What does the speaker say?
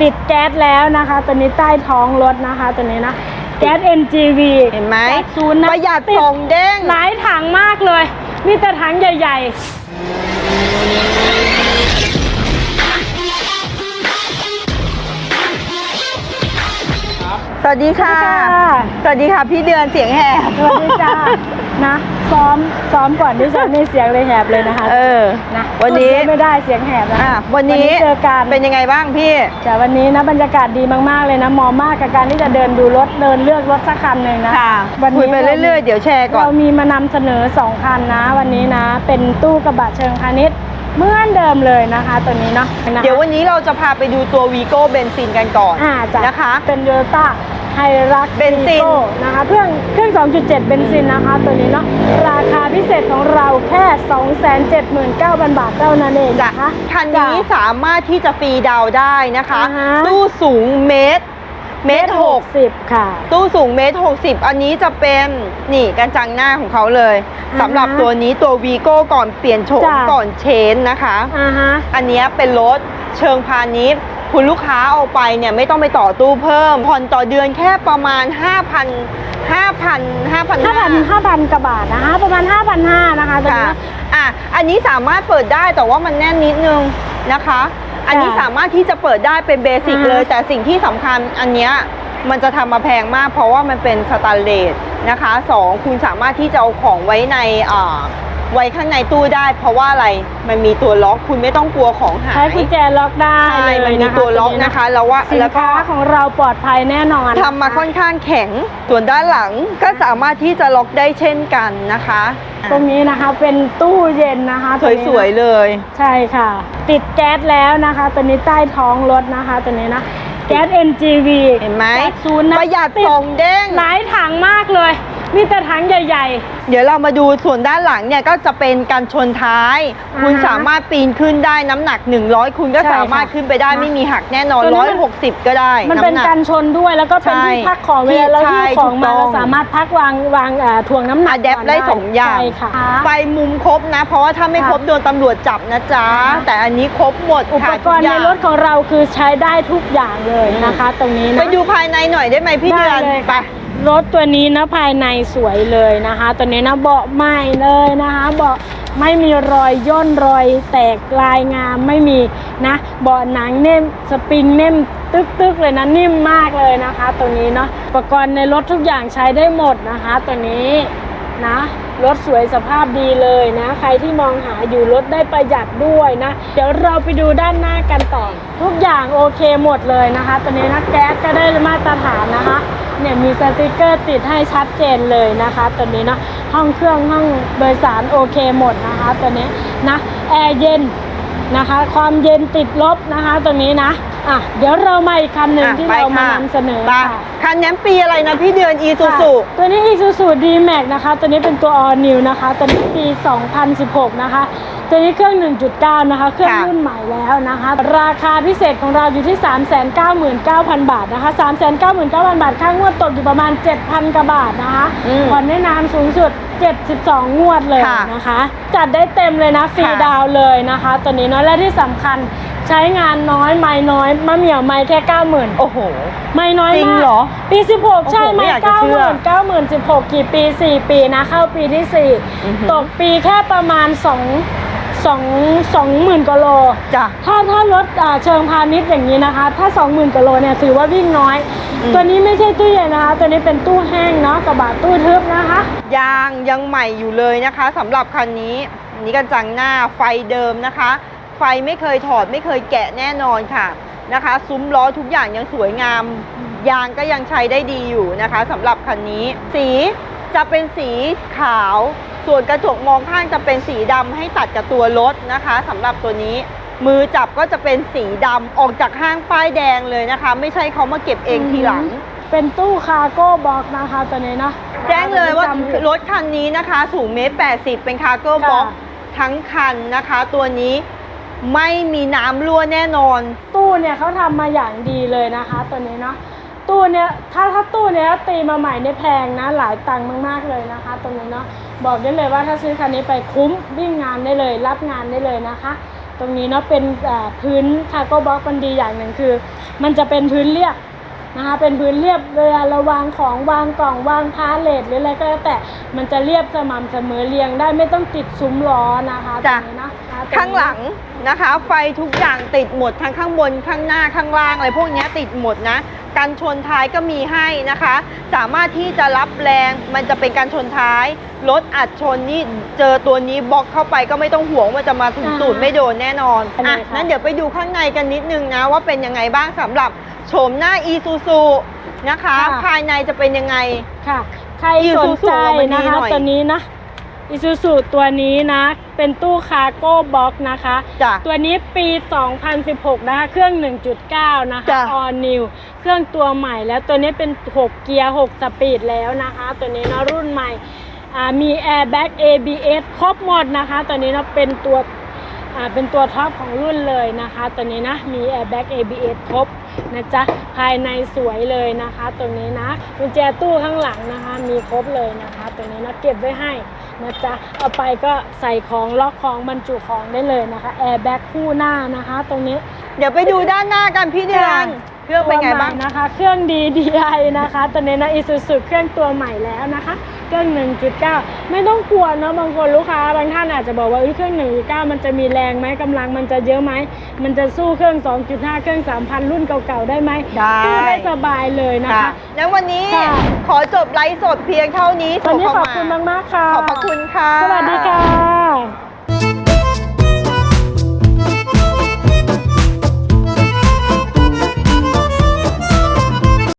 ติดแก๊สแล้วนะคะ ตัวนี้ใต้ท้องรถนะคะ ตัวนี้นะแก๊ส NGV เห็นไหมแก๊สศูนย์นะประหยัดติส่งเด้งหลายถังมากเลย มีแต่ถังใหญ่ส วัสดีๆค่ะค่ะ สวัสดีค่ะ พี่เดือนเสียงแหบสวัสดีจ้านะซ้อมซ้อมก่อนที่จะนี่เสียงเลยแหบเลยนะคะเออนะวันนี้พูดเยอะไม่ได้เสียงแหบนะอะวันนี้เจอกันเป็นยังไงบ้างพี่แต่วันนี้นะบรรยากาศดีมากๆเลยนะเหมอมากกับการที่จะเดินดูรถเดินเลือกรถสักคันหนึ่งนะค่ะวันคุยนี้ไปเรื่อยๆเดี๋ยวแชร์ก่อนเรามีมานำเสนอ2คันนะ วันนี้นะ เป็นตู้กระบะเชิงพาณิชย์เหมือนเดิมเลยนะคะตัวนี้เนาะะคะเดี๋ยววันนี้เราจะพาไปดูตัววีโก้เบนซินกันก่อนอ่าจ้ะนะคะ เป็นโยต้า ไฮรักเบนซินนะคะเครื่องเครื่อง 2.7 เบนซินนะคะ ตัวนี้เนาะราคาพิเศษของเราแค่ 279,000 บาทเท่านั้นเองจ้ะนะคะคันนี้จ้ะสามารถที่จะฟรีดาวน์ได้นะคะอ่าฮะตู้สูงเมตรเมตรหกสิบค่ะ ตู้สูงเมตรหกสิบอันนี้จะเป็นนี่กันจังหน้าของเขาเลยอ่าฮะสำหรับตัวนี้ตัววีโก้ก่อนเปลี่ยนโฉมจ้ะก่อนเชนนะคะอ่าฮะอันเนี้ยเป็นรถเชิงพาณิชย์ คุณลูกค้าเอาไปเนี่ยไม่ต้องไปต่อตู้เพิ่มผ่อนต่อเดือนแค่ประมาณ 5,000 5,000 5,000ห้าพันห้าพันกว่าบาทนะคะ ประมาณห้าพันห้านะคะตัวค่ะนี้ อะอันนี้สามารถเปิดได้แต่ว่ามันแน่นนิดนึงนะคะ อันนี้จ้ะสามารถที่จะเปิดได้เป็นเบสิกอ่า เลย แต่สิ่งที่สำคัญอันเนี้ยมันจะทำมาแพงมาก เพราะว่ามันเป็นสแตนเลสนะคะสองคุณสามารถที่จะเอาของไว้ในอ่า ไว้ข้างในตู้ได้ เพราะว่าอะไรมันมีตัวล็อกคุณไม่ต้องกลัวของหายใช้กุญแจล็อกได้ใช่เลยมันมีนะคะตัวล็อกนะคะ แล้วว่าสินแล้วก็ค้าของเราปลอดภัยแน่นอนทำมาค่อนข้างแข็ง ส่วนด้านหลังก็สามารถที่จะล็อกได้เช่นกันนะคะตรงนี้นะคะเป็นตู้เย็นนะคะตัวนี้นะสวยๆเลย ใช่ค่ะ ติดแก๊สแล้วนะคะตัวนี้ใต้ท้องรถนะคะตัวนี้นะแก๊ส NGV เห็นไหมแก๊สศูนย์นะประหยัดติส่งเด้ง หลายถังมากเลย มีแต่ถังใหญ่ เดี๋ยวเรามาดูส่วนด้านหลังเนี่ยก็จะเป็นการชนท้าย อ่าฮะคุณสามารถปีนขึ้นได้น้ำหนัก 100 คุณก็ใช่ค่ะสามารถขึ้นไปได้นะไม่มีหักแน่นอน ตัวนี้มัน 160 ก็ได้ๆ มันเป็นำหก การชนด้วยแล้วก็เป็นใช่ที่พักของเวลาเราใช่ที่ของมาถูกต้อง เราสามารถพักวางวางเอ่อถ่วงน้ำหนักอะแดปก่นได้สองอย่าง ใช่ค่ะ ไฟมุมครบนะ เพราะว่าถ้าไม่ค่ะครบโดนตำรวจจับนะจ๊ะ ค่ะ แต่อันนี้ครบหมดอุปค่ะกรณ์ทุในย่างรถของเราคือใช้ได้ทุกอย่างเลยนะคะ ตรงนี้นะ ไปดูภายในหน่อยได้ไหมพี่เดือนได้เลยไปค่ะ รถตัวนี้นะภายในสวยเลยนะคะ ตัวนี้นะเบาะใหม่เลยนะคะเบาะไม่มีรอยย่นรอยแตกลายงามไม่มีนะเบาะหนังเน่มสปริงเน่มตึกๆเลยนะนิ่มมากเลยนะคะ ตัวนี้เนาะอุปกรณ์ในรถทุกอย่างใช้ได้หมดนะคะ ตัวนี้นะรถสวยสภาพดีเลยนะ ใครที่มองหาอยู่รถได้ประหยัดด้วยนะ เดี๋ยวเราไปดูด้านหน้ากันต่อ ทุกอย่างโอเคหมดเลยนะคะ ตัวนี้นะแก๊สก็ได้มาตรฐานนะคะ เนี่ยมีสติกเกอร์ติดให้ชัดเจนเลยนะคะตัวนี้เนาะห้องเครื่องห้องโดยสารโอเคหมดนะคะตัวนี้นะแอร์เย็นนะคะ ความเย็นติดลบนะคะตัวนี้นะ อะเดี๋ยวเรามาอีกคันหนึ่งอะที่ไปเรามาค่ะนำเสนอไปค่ะคันนี้ปีอะไรนะพี่เดือนอีซูค่ะซูตัวนี้ Isuzu D-Max นะคะ ตัวนี้เป็นตัว All New นะคะ ตัวนี้ปี 2016 นะคะ ตัวนี้เครื่อง 1.9 นะคะ เครื่องค่ะรุ่นใหม่แล้วนะคะ ราคาพิเศษของเราอยู่ที่ 399,000 บาทนะคะ 399,000 บาท ค่างวดตกอยู่ประมาณ 7,000กว่าบาทนะคะ อืม ผ่อนได้นานสูงสุด 72 งวดเลยค่ะนะคะ จัดได้เต็มเลยนะ ฟรีค่ะดาวน์เลยนะคะ ตัวนี้เนาะ และที่สำคัญใช้งานน้อยไม่น้อยมะเหมี่ยวไม่แค่90,000โอ้โห ไม่น้อยจริงมากเหรอปี16ใช่ไหมโอ้โหไม่อยากจะเก้าเชื่หอมื่นเก้าหมื่นสิบหกกี่ปี4ปีนะเข้าปีที่อือหือ4ตกปีแค่ประมาณ2 2 2หมื่นกิโล จ้ะ ถ้าถ้ารถอ่าเชิงพาณิชย์อย่างนี้นะคะ ถ้า 20,000กิโลเนี่ยถือว่าวิ่งน้อย อืม ตัวนี้ไม่ใช่ตู้เย็นนะคะ ตัวนี้เป็นตู้แห้งเนาะกระบะตู้ทึบนะคะ ยางยังใหม่อยู่เลยนะคะสำหรับคันนี้อันนี้กันจังหน้าไฟเดิมนะคะ ไฟไม่เคยถอดไม่เคยแกะแน่นอนค่ะ นะคะ ซุ้มล้อทุกอย่างยังสวยงาม ยางก็ยังใช้ได้ดีอยู่นะคะสำหรับคันนี้ สีจะเป็นสีขาว ส่วนกระจกมองข้างจะเป็นสีดำให้ตัดกับตัวรถนะคะสำหรับตัวนี้มือจับก็จะเป็นสีดำออกจากห้างป้ายแดงเลยนะคะ ไม่ใช่เขามาเก็บเองทีหลัง เป็นตู้คาร์โก้บ็อกนะคะตัวนี้เนาะแจ้งเลยว่าจำผิดรถคันนี้นะคะสูงเมตรแปดสิบเป็นคาร์โก้ค่ะบ็อกทั้งคันนะคะ ตัวนี้ ไม่มีน้ำรั่วแน่นอน ตู้เนี่ยเขาทำมาอย่างดีเลยนะคะตัวนี้เนาะตู้เนี่ยถ้าถ้าตู้เนี้ยตีมาใหม่เนี่ยแพงนะหลายตังค์มากๆเลยนะคะตรงนี้เนาะบอกได้เลยว่าถ้าซื้อคันนี้ไปคุ้มวิ่งงานได้เลย รับงานได้เลยนะคะ ตรงนี้เนาะเป็นพื้นคาร์โก้บล็อกมันดีอย่างหนึ่งคือ มันจะเป็นพื้นเรียบ นะคะเป็นพื้นเรียบเวลาเราวางของวางกล่องวางพาเลทหรืออะไรก็แล้วแต่มันจะเรียบสม่ำเสมอเรียงได้ไม่ต้องติดซุ้มล้อนะคะตรจ้ะ งนี้นะคะตรนี้ข้างหลังนะคะ ไฟทุกอย่างติดหมดทั้งข้างบนข้างหน้าข้างล่างอะไรพวกเนี้ยติดหมดนะ การชนท้ายก็มีให้นะคะ สามารถที่จะรับแรงมันจะเป็นการชนท้ายรถอัดชนนี่เจอตัวนี้บล็อกเข้าไปก็ไม่ต้องห่วงว่าจะมาถึงอ่าตูดไม่โดนแน่นอนอันนี้อะค่ะนั้นเดี๋ยวไปดูข้างในกันนิดนึงนะว่าเป็นยังไงบ้างสำหรับโฉมหน้า e s u s u นะคะภายในจะเป็นยังไง ค่ะ ใคร Isuzu สนใจวันนี้นะคะหน่อยตัวนี้นะ อิซูซูตัวนี้นะ เป็นตู้คาร์โก้บ็อกนะคะ จ้ะ ตัวนี้ปี 2016 นะคะ เครื่อง 1.9 นะคะ จ้ะ all new เครื่องตัวใหม่แล้วตัวนี้เป็น 6 เกียร์ 6 สปีดแล้วนะคะ ตัวนี้เนาะรุ่นใหม่อ่ามี airbag ABS ครบหมดนะคะ ตัวนี้เนาะเป็นตัวอ่าเป็นตัวท็อปของรุ่นเลยนะคะ ตัวนี้นะ มี airbag ABS ครบ นะจ๊ะภายในสวยเลยนะคะตัวนี้นะกุญแจตู้ข้างหลังนะคะ มีครบเลยนะคะตัวนี้นะเก็บไว้ให้นะจ๊ะเอาไปก็ใส่ของล็อกของบรรจุของได้เลยนะคะ airbag คู่หน้านะคะ ตรงนี้เดี๋ยวไปดูด้านหน้ากันพี่เดือนเครื่องเป็นไงบ้างตัวใหม่นะคะ เครื่อง DDI นะคะตัวนี้นะ Isuzu เครื่องตัวใหม่แล้วนะคะเครื่อง 1.9 ไม่ต้องกลัวเนาะบางคนลูกค้าบางท่านอาจจะบอกว่าเอ้ยเครื่อง 1.9 มันจะมีแรงไหมกำลังมันจะเยอะไหมมันจะสู้เครื่อง 2.5 เครื่อง 3,000 รุ่นเก่าๆได้ไหมได้สู้ได้สบายเลยนะค่ะคะแล้ววันนี้ค่ะขอจบไลฟ์สดเพียงเท่านี้วันนี้ส่งขเข้าอบคุณมากๆค่ะขอบพระคุณค่ะ สวัสดีค่ะ